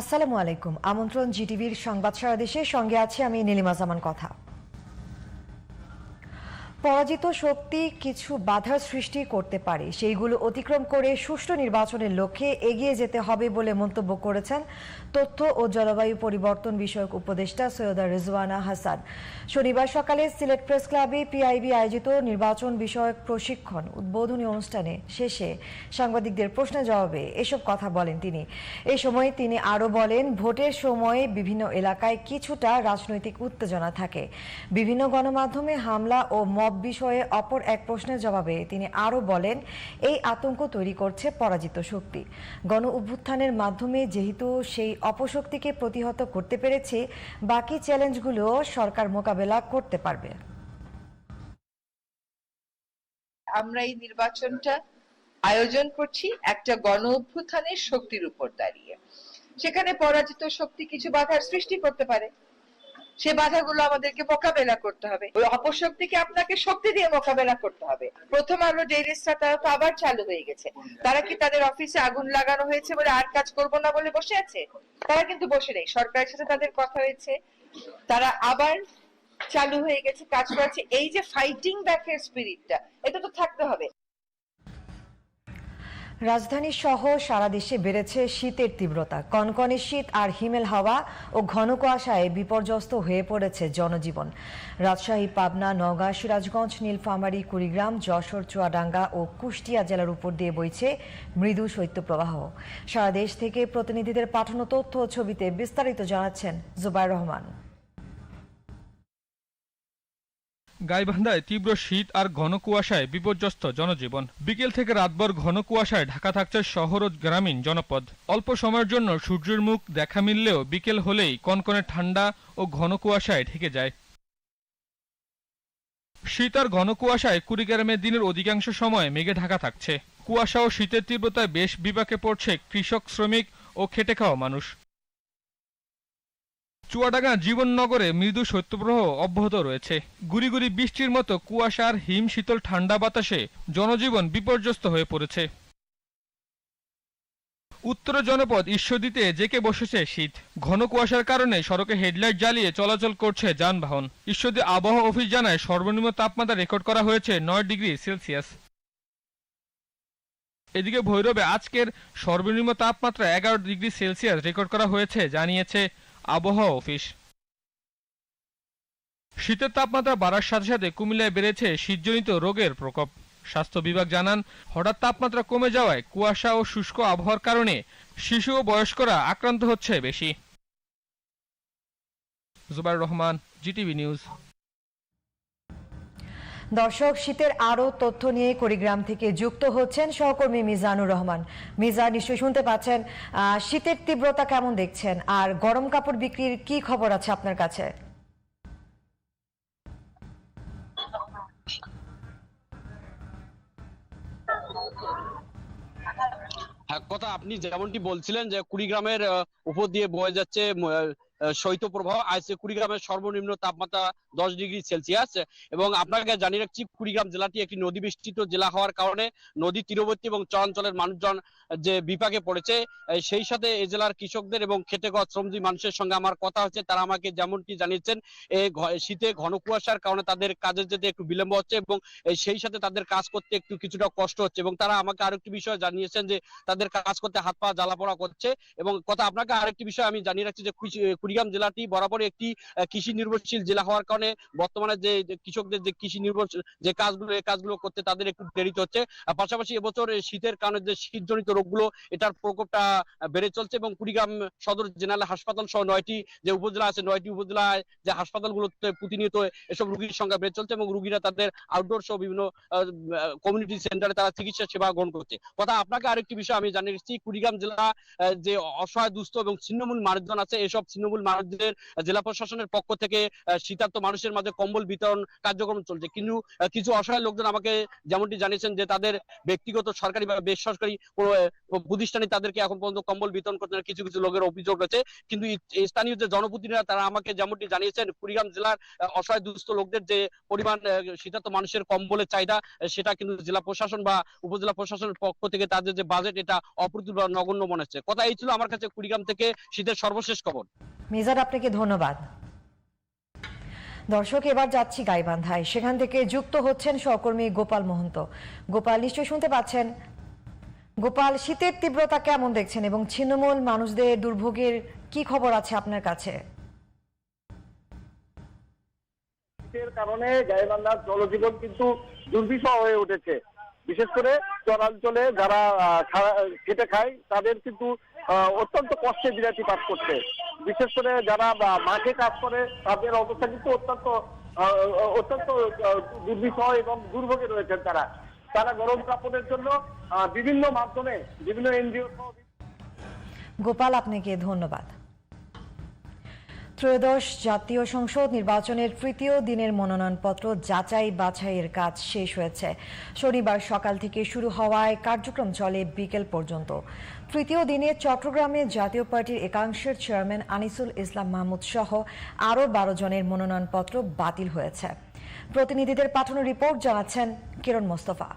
আসসালামু আলাইকুম। আমন্ত্রণ জিটিভির সংবাদ সারা দেশের সঙ্গে আছে আমি নীলিমা জামান কথা। পরাজিত শক্তি কিছু বাধার সৃষ্টি করতে পারে। সেইগুলো অতিক্রম করে সুষ্ঠু নির্বাচনের লক্ষ্যে এগিয়ে যেতে হবে বলে মন্তব্য করেছেন তথ্য ও জলবায়ু পরিবর্তন বিষয়ক উপদেষ্টা সৈয়দা রিজওয়ানা হাসান। শনিবার সকালে সিলেট প্রেস ক্লাবে পিআইবি আয়োজিত নির্বাচন বিষয়ক প্রশিক্ষণ উদ্বোধনী অনুষ্ঠানে শেষে সাংবাদিকদের প্রশ্নের জবাবে এসব কথা বলেন তিনি। এই সময় তিনি আরও বলেন, ভোটের সময়ে বিভিন্ন এলাকায় কিছুটা রাজনৈতিক উত্তেজনা থাকে। বিভিন্ন গণমাধ্যমে হামলা ও মব বিষয়ে অপর এক প্রশ্নের জবাবে তিনি আরও বলেন, এই আতঙ্ক তৈরি করছে পরাজিত শক্তি। গণ অভ্যুত্থানের মাধ্যমে যেহেতু সেই অপশক্তিকে প্রতিহত করতে পেরেছে, বাকি চ্যালেঞ্জগুলো সরকার মোকাবেলা করতে পারবে। আমরা এই নির্বাচনটা আয়োজন করছি একটা গণ অভ্যুত্থানের শক্তির উপর দাঁড়িয়ে। সেখানে পরাজিত শক্তি কিছু বাধার সৃষ্টি করতে পারে। সে বাধাগুলো আমাদেরকে মোকাবেলা করতে হবে। ওই অপশক্তিকে আপনাকে শক্তি দিয়ে মোকাবেলা করতে হবে। প্রথম আলো ডেইলি স্টার তারা তো আবার চালু হয়ে গেছে। তারা কি তাদের অফিসে আগুন লাগানো হয়েছে বলে আর কাজ করব না বলে বসে আছে? তারা কিন্তু বসে নেই। সরকারের সাথে তাদের কথা হয়েছে। তারা আবার চালু হয়ে গেছে, কাজ করেছে। এই যে ফাইটিং ব্যাকের স্পিরিটটা এটা তো থাকতে হবে। রাজধানী সহ সারা দেশে বেড়েছে শীতের তীব্রতা। কনকনে শীত আর হিমেল হাওয়া ও ঘন কুয়াশায় বিপর্যস্ত হয়ে পড়েছে জনজীবন। রাজশাহী, পাবনা, নওগাঁ, সিরাজগঞ্জ, নীলফামারী, কুড়িগ্রাম, যশোর, চুয়াডাঙ্গা ও কুষ্টিয়া জেলার উপর দিয়ে বইছে মৃদু শৈত্যপ্রবাহ। সারা দেশ থেকে প্রতিনিধিদের পাঠানো তথ্য ও ছবিতে বিস্তারিত জানাচ্ছেন জুবাইর রহমান। গাইবান্ধায় তীব্র শীত আর ঘন কুয়াশায় বিপর্যস্ত জনজীবন। বিকেল থেকে রাতভর ঘন কুয়াশায় ঢাকা থাকছে শহর ও গ্রামীণ জনপদ। অল্প সময়ের জন্য সূর্যের মুখ দেখা মিললেও বিকেল হলেই কনকনে ঠান্ডা ও ঘন কুয়াশায় ঢেকে যায়। শীত আর ঘন কুয়াশায় কুড়িগ্রামে দিনের অধিকাংশ সময় মেঘে ঢাকা থাকছে। কুয়াশা ও শীতের তীব্রতায় বেশ বিপাকে পড়ছে কৃষক, শ্রমিক ও খেটে খাওয়া মানুষ। চুয়াডাঙ্গা জীবননগরে মৃদু শৈত্যপ্রবাহ অব্যাহত রয়েছে। গুড়ি বৃষ্টির মতো কুয়াশার হিম শীতল ঠান্ডা বাতাসে জনজীবন বিপর্যস্ত হয়ে পড়েছে। উত্তর জনপদ ঈশ্বরদীতে জেকে বসেছে শীত। ঘন কুয়াশার কারণে সড়কে হেডলাইট জ্বালিয়ে চলাচল করছে যানবাহন। ঈশ্বরদী আবহাওয়া অফিস জানায় সর্বনিম্ন তাপমাত্রা রেকর্ড করা হয়েছে নয় ডিগ্রি সেলসিয়াস। এদিকে ভৈরবে আজকের সর্বনিম্ন তাপমাত্রা এগারো ডিগ্রি সেলসিয়াস রেকর্ড করা হয়েছে, জানিয়েছে আবহাওয়া অফিস। শীতের তাপমাত্রা বাড়ার সাথে সাথে কুমিল্লায় বেড়েছে শীতজনিত রোগের প্রকোপ। স্বাস্থ্য বিভাগ জানান, হঠাৎ তাপমাত্রা কমে যাওয়ায় কুয়াশা ও শুষ্ক আবহাওয়ার কারণে শিশু ও বয়স্করা আক্রান্ত হচ্ছে বেশি। Zubair Rahman, GTV news. দর্শক, শীতের আরও তথ্য নিয়ে কুড়িগ্রাম থেকে যুক্ত হচ্ছেন সহকর্মী মিজানুর রহমান। মিজা, নিশ্চয়ই শুনতে পাচ্ছেন শীতের তীব্রতা কেমন দেখছেন? আর গরম কাপড় বিক্রির কি খবর আছে আপনার কাছে? হ্যাঁ কথা আপনি যেমনটি বলছিলেন যে কুড়িগ্রামের উপর দিয়ে বয়ে যাচ্ছে শৈত্যপ্রবাহ আজ কুড়িগ্রামের সর্বনিম্ন তাপমাত্রা দশ ডিগ্রি সেলসিয়াস, এবং আপনাকে জানিয়ে রাখছি কুড়িগ্রাম জেলাটি একটি নদী বেষ্টিত জেলা হওয়ার কারণে নদী তীরবর্তী এবং চরাঞ্চলের মানুষজন যে বিপাকে পড়েছে সেই সাথে এই জেলার কৃষকদের এবং খেটে খাওয়া শ্রমজীবী মানুষের সঙ্গে আমার কথা হচ্ছে, তারা আমাকে যেমনটি জানিয়েছেন ঘ- শীতে ঘন কুয়াশার কারণে তাদের কাজের যেতে একটু বিলম্ব হচ্ছে এবং সেই সাথে তাদের কাজ করতে একটু কিছুটা কষ্ট হচ্ছে এবং তারা আমাকে আরেকটি বিষয় জানিয়েছেন যে তাদের কাজ করতে হাত পা জ্বালা পোড়া করছে, এবং কথা, আপনাকে আরেকটি বিষয় আমি জানিয়ে রাখছি যে কুড়িগ্রাম জেলাটি বরাবর একটি কৃষি নির্ভরশীল জেলা হওয়ার কারণে বর্তমানে যে কৃষকদের যে কৃষি নির্ভরশীল যে কাজগুলো, এই কাজগুলো করতে তাদের একটু দেরিতে হচ্ছে। পাশাপাশি এবছর শীতের কারণে যে শীতজনিত রোগগুলো, এটার প্রকোপটা বেড়ে চলছে এবং কুড়িগ্রাম সদর জেনারেল হাসপাতাল সহ নয়টি যে উপজেলা আছে, নয়টি উপজেলায় যে হাসপাতালগুলোতে প্রতিনিয়ত এসব রোগীর সংখ্যা বেড়ে চলছে এবং রুগীরা তাদের আউটডোর সহ বিভিন্ন কমিউনিটি সেন্টারে তারা চিকিৎসা সেবা গ্রহণ করছে। কথা আপনাকে আরেকটি বিষয় আমি জানিয়ে কুড়িগ্রাম জেলা যে অসহায়, দুস্থ এবং ছিন্নমূল মানুষজন আছে, এসব ছিন্নমূল মানুষদের জেলা প্রশাসনের পক্ষ থেকে আহ, শীতার্ত মানুষের মাঝে কম্বল বিতরণ কার্যক্রম চলছে। কিন্তু কিছু অসহায় লোকজন আমাকে যেমনটি জানিয়েছেন যে তাদের ব্যক্তিগত সরকারি বা বেসরকারি প্রতিষ্ঠানে তাদেরকে এখন পর্যন্ত কম্বল বিতরণ করতে কিছু কিছু লোকের অভিযোগ রয়েছে। কিন্তু স্থানীয় যে জনপ্রতিনিধিরা তারা আমাকে যেমনটি জানিয়েছেন কুড়িগ্রাম জেলার অসহায় দুস্থ লোকদের যে পরিমাণ আহ, শীতার্ত মানুষের কম্বলের চাহিদা সেটা কিন্তু জেলা প্রশাসন বা উপজেলা প্রশাসনের পক্ষ থেকে তাদের যে বাজেট এটা অপ্রতুল বা নগণ্য মনে হচ্ছে। কথা এই ছিল আমার কাছে কুড়িগ্রাম থেকে শীতের সর্বশেষ খবর। মিজান আপনাকে ধন্যবাদ। দর্শক, এবার যাচ্ছি গাইবান্ধায়। সেখান থেকে যুক্ত হচ্ছেন সহকর্মী গোপাল মহন্ত। গোপাল, নিশ্চয়ই শুনতে পাচ্ছেন? গোপাল, শীতের তীব্রতা কেমন দেখছেন এবং ছিন্নমূল মানুষদের দুর্ভোগের কি খবর আছে আপনার কাছে? শীতের কারণে গাইবান্ধার জলজীবন কিন্তু দুর্বিষহ হয়ে উঠেছে। বিশেষ করে চরাঞ্চলে যারা খেটে খায়, তাদের কিন্তু অত্যন্ত কষ্টে বিরাতি পাঠ করছে। বিশেষ করে যারা মাঠে কাজ করে তাদের অবস্থা কিন্তু অত্যন্ত অত্যন্ত আহ, দুর্বিষহ এবং দুর্ভোগে রয়েছেন তারা। তারা গরম কাপড়ের জন্য বিভিন্ন মাধ্যমে বিভিন্ন এনজিও গোপাল আপনাকে ধন্যবাদ। ত্রয়োদশ জাতীয় সংসদ নির্বাচনের তৃতীয় দিনের মনোনয়নপত্র যাচাই বাছাইয়ের কাজ শেষ হয়েছে। শনিবার সকাল থেকে শুরু হওয়ায় কার্যক্রম চলে বিকেল পর্যন্ত। তৃতীয় দিনে চট্টগ্রামে জাতীয় পার্টির একাংশের চেয়ারম্যান আনিসুল ইসলাম মাহমুদ সহ আরও বারো জনের মনোনয়নপত্র বাতিল হয়েছে। প্রতিনিধিদের পাঠানো রিপোর্ট জানাচ্ছেন কিরণ মোস্তফা।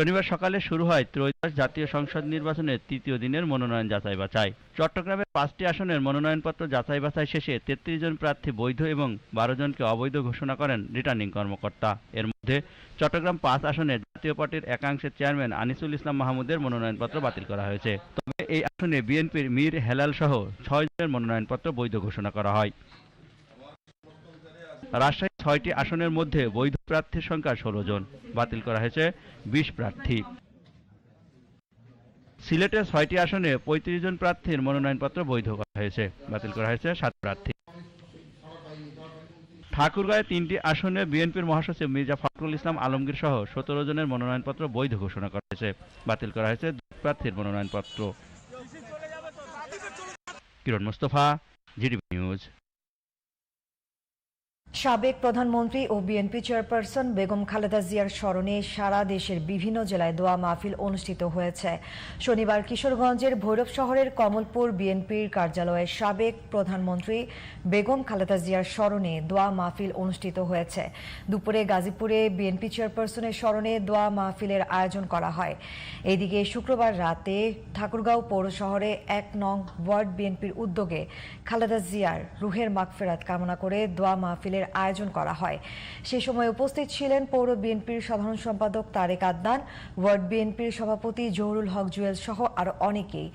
শনিবার সকালে শুরু হয় ত্রয়োদশ জাতীয় সংসদ নির্বাচনের তৃতীয় দিনের মনোনয়ন যাচাই বাছাই চট্টগ্রামের পাঁচটি আসনের মনোনয়নপত্র যাচাই বাছাই শেষে তেত্রিশ জন প্রার্থী বৈধ এবং বারো জনকে অবৈধ ঘোষণা করেন রিটার্নিং কর্মকর্তা। এর মধ্যে চট্টগ্রাম পাঁচ আসনের জাতীয় পার্টির একাংশের চেয়ারম্যান আনিসুল ইসলাম মাহমুদের মনোনয়নপত্র বাতিল করা হয়েছে। তবে এই আসনে বিএনপির মীর হেলাল সহ ছয় জনের মনোনয়নপত্র বৈধ ঘোষণা করা হয়। রাজশাহী ছয়টি আসনের মধ্যে বৈধ প্রার্থীর সংখ্যা ষোলো জন। বাতিল করা হয়েছে বিশ প্রার্থী। সিলেটের ছয়টি আসনে পঁয়ত্রিশ জন প্রার্থীর মনোনয়নপত্র বৈধ করা হয়েছে। বাতিল করা হয়েছে সাত প্রার্থী। ঠাকুরগাঁয়ে তিনটি আসনে বিএনপির মহাসচিব মির্জা ফখরুল ইসলাম আলমগীর সহ সতেরো জনের মনোনয়নপত্র বৈধ ঘোষণা করা হয়েছে। বাতিল করা হয়েছে প্রার্থীর মনোনয়নপত্র। Kiran Mostafa, GDP news. সাবেক প্রধানমন্ত্রী ও বিএনপি চেয়ারপারসন বেগম খালেদা জিয়ার স্মরণে সারা দেশের বিভিন্ন জেলায় দোয়া মাহফিল অনুষ্ঠিত হয়েছে। শনিবার কিশোরগঞ্জের ভৈরব শহরের কমলপুর বিএনপির কার্যালয়ে সাবেক প্রধানমন্ত্রী বেগম খালেদা জিয়ার স্মরণে দোয়া মাহফিল অনুষ্ঠিত হয়েছে। দুপুরে গাজীপুরে বিএনপি চেয়ারপারসনের স্মরণে দোয়া মাহফিলের আয়োজন করা হয়। এদিকে শুক্রবার রাতে ঠাকুরগাঁও পৌর শহরে এক নং ওয়ার্ড বিএনপির উদ্যোগে খালেদা জিয়ার রুহের মাগফেরাত কামনা করে দোয়া মাহফিলের আয়োজন করা হয়। সে সময় উপস্থিত ছিলেন পৌর বিএনপির সাধারণ সম্পাদক তারেক আদনান, ওয়ার্ড বিএনপির সভাপতি জহুরুল হক জুয়েল সহ আরও অনেকেই।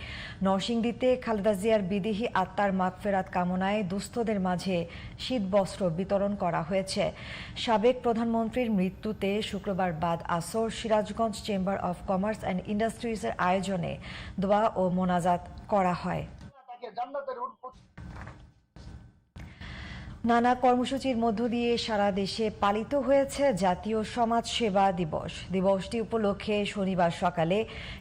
নরসিংদীতে খালেদা জিয়ার বিদেহী আত্মার মাগফেরাত কামনায় দুস্থদের মাঝে শীতবস্ত্র বিতরণ করা হয়েছে। সাবেক প্রধানমন্ত্রীর মৃত্যুতে শুক্রবার বাদ আসর Sirajganj chamber of commerce and ইন্ডাস্ট্রিজের আয়োজনে দোয়া ও মোনাজাত করা হয়। নানা কর্মসূচির মধ্য দিয়ে সারা দেশে পালিত হয়েছে জাতীয় সমাজ সেবা দিবস। দিবসটি উপলক্ষে শনিবার সকালে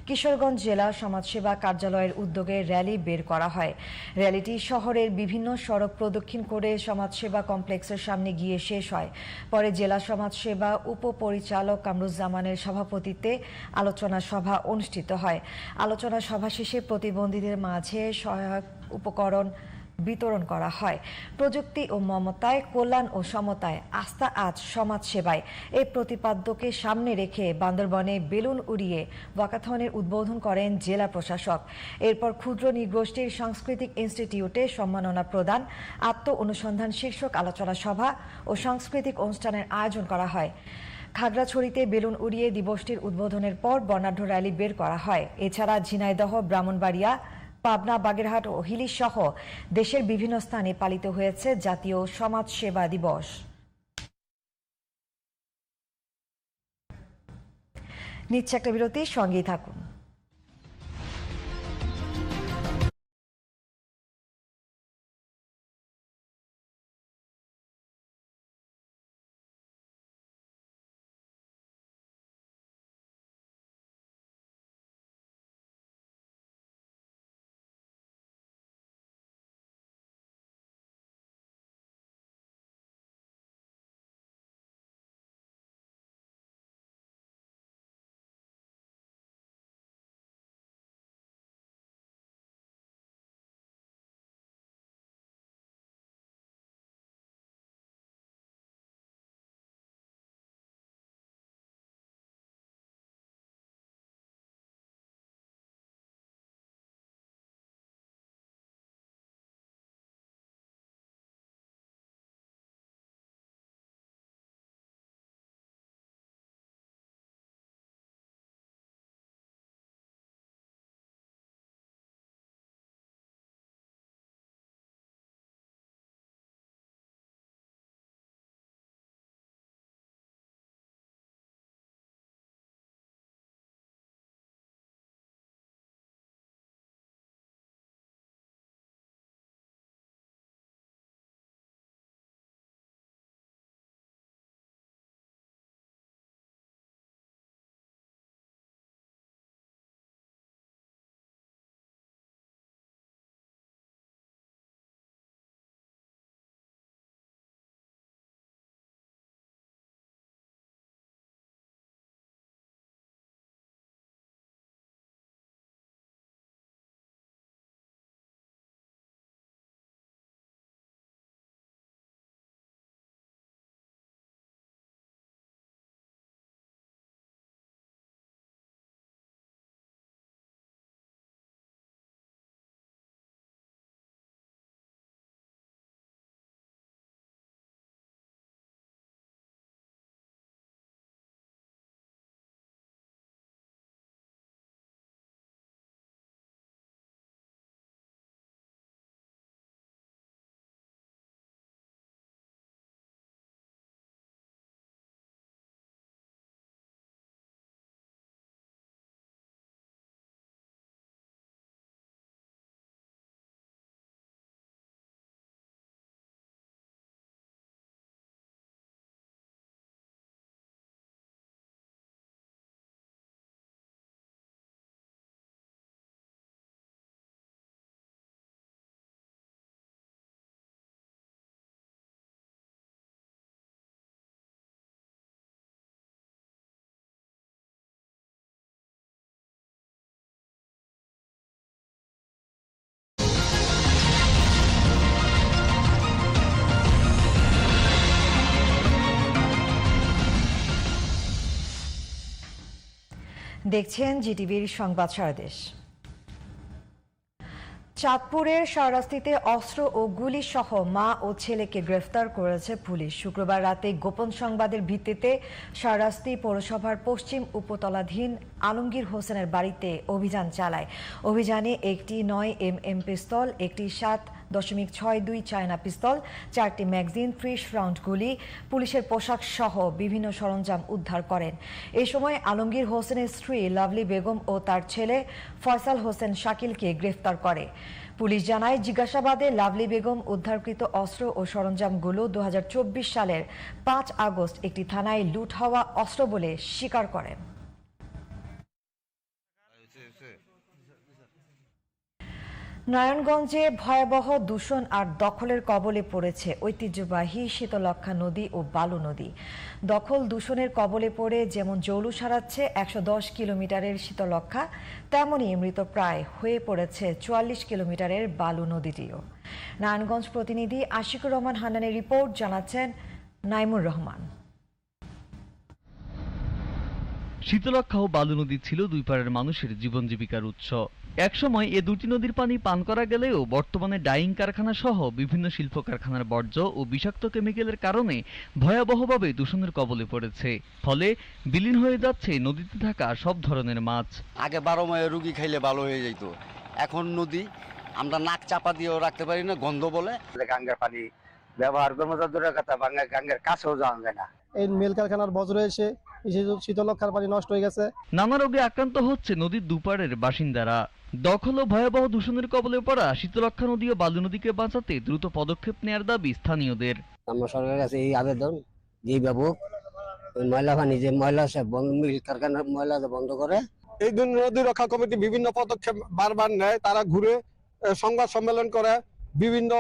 কিশোরগঞ্জ জেলা সমাজসেবা কার্যালয়ের উদ্যোগে র্যালি বের করা হয়। র্যালিটি শহরের বিভিন্ন সড়ক প্রদক্ষিণ করে সমাজসেবা কমপ্লেক্সের সামনে গিয়ে শেষ হয়। পরে জেলা সমাজসেবা উপপরিচালক কামরুজ্জামানের সভাপতিত্বে আলোচনা সভা অনুষ্ঠিত হয়। আলোচনা সভা শেষে প্রতিবন্ধীদের মাঝে সহায়ক উপকরণ বিতরণ করা হয়। প্রযুক্তি ও মমতায় কল্যাণ ও সমতায় আস্থা আজ সমাজ সেবায় এই প্রতিপাদ্যকে সামনে রেখে বান্দরবনে বেলুন উড়িয়ে ওয়াকাথনের উদ্বোধন করেন জেলা প্রশাসক। এরপর ক্ষুদ্র নৃগোষ্ঠীর সাংস্কৃতিক ইনস্টিটিউটে সম্মাননা প্রদান, আত্ম অনুসন্ধান শীর্ষক আলোচনা সভা ও সাংস্কৃতিক অনুষ্ঠানের আয়োজন করা হয়। খাগড়াছড়িতে বেলুন উড়িয়ে দিবসটির উদ্বোধনের পর বর্ণাঢ্য র্যালি বের করা হয়। এছাড়া ঝিনাইদহ, ব্রাহ্মণবাড়িয়া পাবনা, বাগেরহাট ও হিলি সহ দেশের বিভিন্ন স্থানে পালিত হয়েছে জাতীয় সমাজ সেবা দিবস। নিচ্ছে একটা বিরতি, সঙ্গেই থাকুন। দেখছেন জিটিভির সংবাদ সারাদেশ চাঁদপুরের সারাস্তিতে অস্ত্র ও গুলি সহ মা ও ছেলেকে গ্রেফতার করেছে পুলিশ। শুক্রবার রাতে গোপন সংবাদের ভিত্তিতে সারাস্তি পৌরসভার পশ্চিম উপতলাধীন আলমগীর হোসেনের বাড়িতে অভিযান চালায়। অভিযানে একটি নয় এম এম পিস্তল, একটি সাত দশমিক ছয় দুই চায়না পিস্তল, চারটি ম্যাগজিন, ত্রিশ রাউন্ড গুলি পুলিশের পোশাক সহ বিভিন্ন সরঞ্জাম উদ্ধার করেন। এ সময় আলমগীর হোসেনের স্ত্রী লাভলি বেগম ও তার ছেলে ফয়সাল হোসেন শাকিলকে গ্রেফতার করে। পুলিশ জানায়, জিজ্ঞাসাবাদে লাভলি বেগম উদ্ধারকৃত অস্ত্র ও সরঞ্জামগুলো দু হাজার চব্বিশ সালের পাঁচ আগস্ট একটি থানায় লুট হওয়া অস্ত্র বলে স্বীকার করেন। নারায়ণগঞ্জে ভয়াবহ দূষণ আর দখলের কবলে পড়েছে ঐতিহ্যবাহী শীতলক্ষা নদী ও বালু নদী। দখল দূষণের কবলে পড়ে যেমন জৌলু সারাচ্ছে একশো দশ কিলোমিটারের শীতলক্ষা তেমনই মৃতপ্রায় হয়ে পড়েছে চুয়াল্লিশ কিলোমিটারের বালু নদীটিও। নারায়ণগঞ্জ প্রতিনিধি আশিকুর রহমান হান্নানের রিপোর্ট জানাচ্ছেন নাইমুর রহমান। শীতলক্ষা ও বালু নদী ছিল দুই পাড়ের মানুষের জীবন জীবিকার উৎস। একসময় এ দুটি নদীর পানি পান করা গেলেও বর্তমানে ডাইং কারখানা সহ বিভিন্ন শিল্প কারখানার বর্জ্য ও বিষাক্ত কেমিক্যালের কারণে ভয়াবহভাবে দূষণের কবলে পড়েছে। ফলে বিলীন হয়ে যাচ্ছে নদীতে থাকা সব ধরনের মাছ। আগে বারো মাসে রুগী খাইলে ভালো হয়ে যেত এখন নদী আমরা নাক চাপা দিয়েও রাখতে পারি না গন্ধ বলে। গাঙ্গের পানি ব্যবহার তো দূরের গাঙ্গের কাছেও যাওয়া যায় না। এই মিল কারখানার বজ্র এসে শীতলক্ষার পানি নষ্ট হয়ে গেছে। নানা রোগে আক্রান্ত হচ্ছে নদীর দুপারের বাসিন্দারা। দখল ও ভয়াবহ দূষণের কবলে পড়া শীতলক্ষা নদী ও বালু নদীকে বাঁচাতে দ্রুত পদক্ষেপ নেয়ার দাবি স্থানীয়দের। আমরা সরকারের কাছে এই আবেদন যে ব্যাপক ওই ময়লা পানি যে ময়লা আছে বন্ধ মিল কারখানার ময়লা যে বন্ধ করে এই জন্য নদী রক্ষা কমিটি বিভিন্ন পদক্ষেপ বারবার নেয়। তারা ঘুরে সংবাদ সম্মেলন করে বিভিন্ন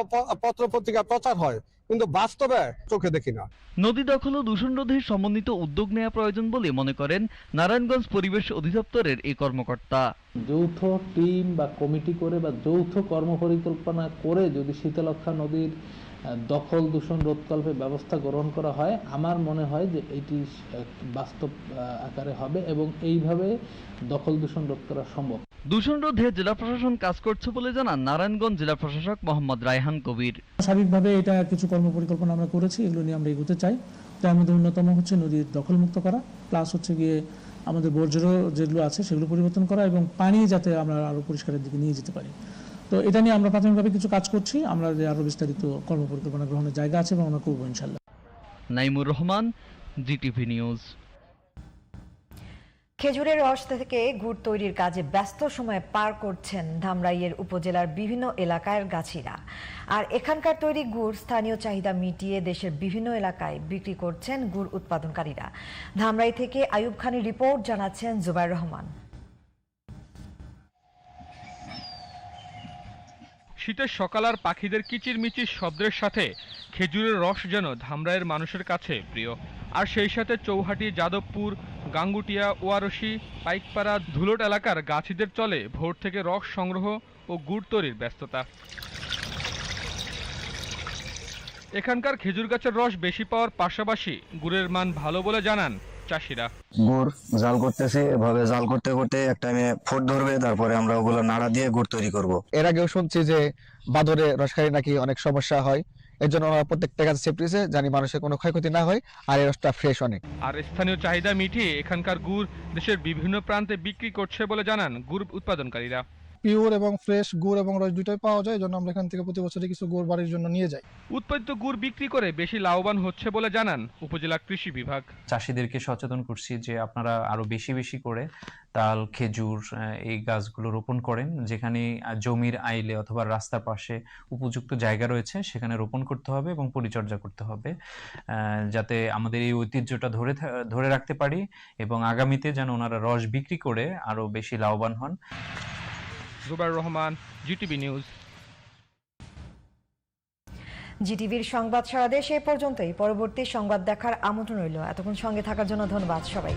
পত্র পত্রিকা প্রচার হয় কিন্তু বাস্তবে চোখে দেখি না। নদী দখল ও দূষণ রোধে সমন্বিত উদ্যোগ নেওয়া প্রয়োজন বলে মনে করেন নারায়ণগঞ্জ পরিবেশ অধিদপ্তরের এই কর্মকর্তা। যৌথ টিম বা কমিটি করে বা যৌথ কর্মপরিকল্পনা করে যদি শীতলক্ষা নদীর দখল দূষণ রোধকল্পে ব্যবস্থা গ্রহণ করা হয়। আমার মনে হয় যে এটি বাস্তব আকারে হবে এবং এইভাবে দখল দূষণ রোধ করা সম্ভব। দূষণ রোধে জেলা প্রশাসন কাজ করছে বলে জানান নারায়ণগঞ্জ জেলা প্রশাসক মোহাম্মদ রায়হান কবির। স্বাভাবিকভাবে এটা কিছু কর্মপরিকল্পনা আমরা করেছি এগুলো নিয়ে আমরা এগোতে চাই। তার মধ্যে অন্যতম হচ্ছে নদীর দখলমুক্ত করা প্লাস হচ্ছে গিয়ে আমাদের বর্জ্য যেগুলো আছে সেগুলো পরিবর্তন করা এবং পানি যাতে আমরা আরও পরিষ্কারের দিকে নিয়ে যেতে পারি। তো এটা নিয়ে আমরা প্রাথমিকভাবে কিছু কাজ করছি। আমরা যে আরও বিস্তারিত কর্মপরিকল্পনা গ্রহণের জায়গা আছে এবং আমরা করব ইনশাল্লাহ নাইমুর রহমান জিটিভি নিউজ। খেজুরের রস থেকে গুড় তৈরির কাজে ব্যস্ত সময় পার করছেন ধামরাইয়ের উপজেলার বিভিন্ন এলাকার গাছিরা। আর এখানকার তৈরি গুড় স্থানীয় চাহিদা মিটিয়ে দেশের বিভিন্ন এলাকায় বিক্রি করছেন গুড় উৎপাদনকারীরা। ধামরাই থেকে আয়ুব খানের রিপোর্ট জানাচ্ছেন জুবাইর রহমান। শীতের সকাল আর পাখিদের কিচিরমিচির শব্দের সাথে খেজুরের রস যেন ধামরাইয়ের মানুষের কাছে প্রিয়। আর সেই সাথে চৌহাটি, যাদবপুর, গাঙ্গুটিয়া, ওয়ারসি, পাইকপাড়া, ধুলট এলাকার গাছিদের চলে ভোর থেকে রস সংগ্রহ ও গুড় তৈরির ব্যস্ততা। এখানকার খেজুর গাছের রস বেশি পাওয়ার পাশাপাশি গুড়ের মান ভালো বলে জানান চাষিরা। গুড় জাল করতেছি এভাবে জাল করতে করতে এক টাইমে ফোট ধরবে তারপরে আমরা ওগুলো নাড়া দিয়ে গুড় তৈরি করব। এর আগেও শুনছি যে বাদরে রসখারি নাকি অনেক সমস্যা হয় এর জন্য ওরা প্রত্যেকটা গাছ সেফটিছে জানি মানুষের কোনো ক্ষয়ক্ষতি না হয় আর এই রসটা ফ্রেশ অনেক। আর স্থানীয় চাহিদা মিটিয়ে এখানকার গুড় দেশের বিভিন্ন প্রান্তে বিক্রি করছে বলে জানান গুড় উৎপাদনকারীরা। পিওর এবং ফ্রেশ গুড় এবং রস দুটোই পাওয়া যায় জন্য আমরা এখান থেকে প্রতি বছরই কিছু গুড় বাড়ির জন্য নিয়ে যাই। উৎপাদিত গুড় বিক্রি করে বেশি লাভবান হচ্ছে বলে জানান উপজেলা কৃষি বিভাগ। চাষিদেরকে সচেতন করছি যে আপনারা আরও বেশি বেশি করে তাল খেজুর এই গাছগুলো রোপণ করেন যেখানে জমির আইলে অথবা রাস্তার পাশে উপযুক্ত জায়গা রয়েছে সেখানে রোপণ করতে হবে এবং পরিচর্যা করতে হবে যাতে আমাদের এই ঐতিহ্যটা ধরে থা- ধরে রাখতে পারি এবং আগামীতে যেন ওনারা রস বিক্রি করে আরও বেশি লাভবান হন। Zubair Rahman, GTV news. জিটিভির সংবাদ সারা দেশ পর্যন্তই। পরবর্তী সংবাদ দেখার আমন্ত্রণ রইল। এতক্ষণ সঙ্গে থাকার জন্য ধন্যবাদ সবাই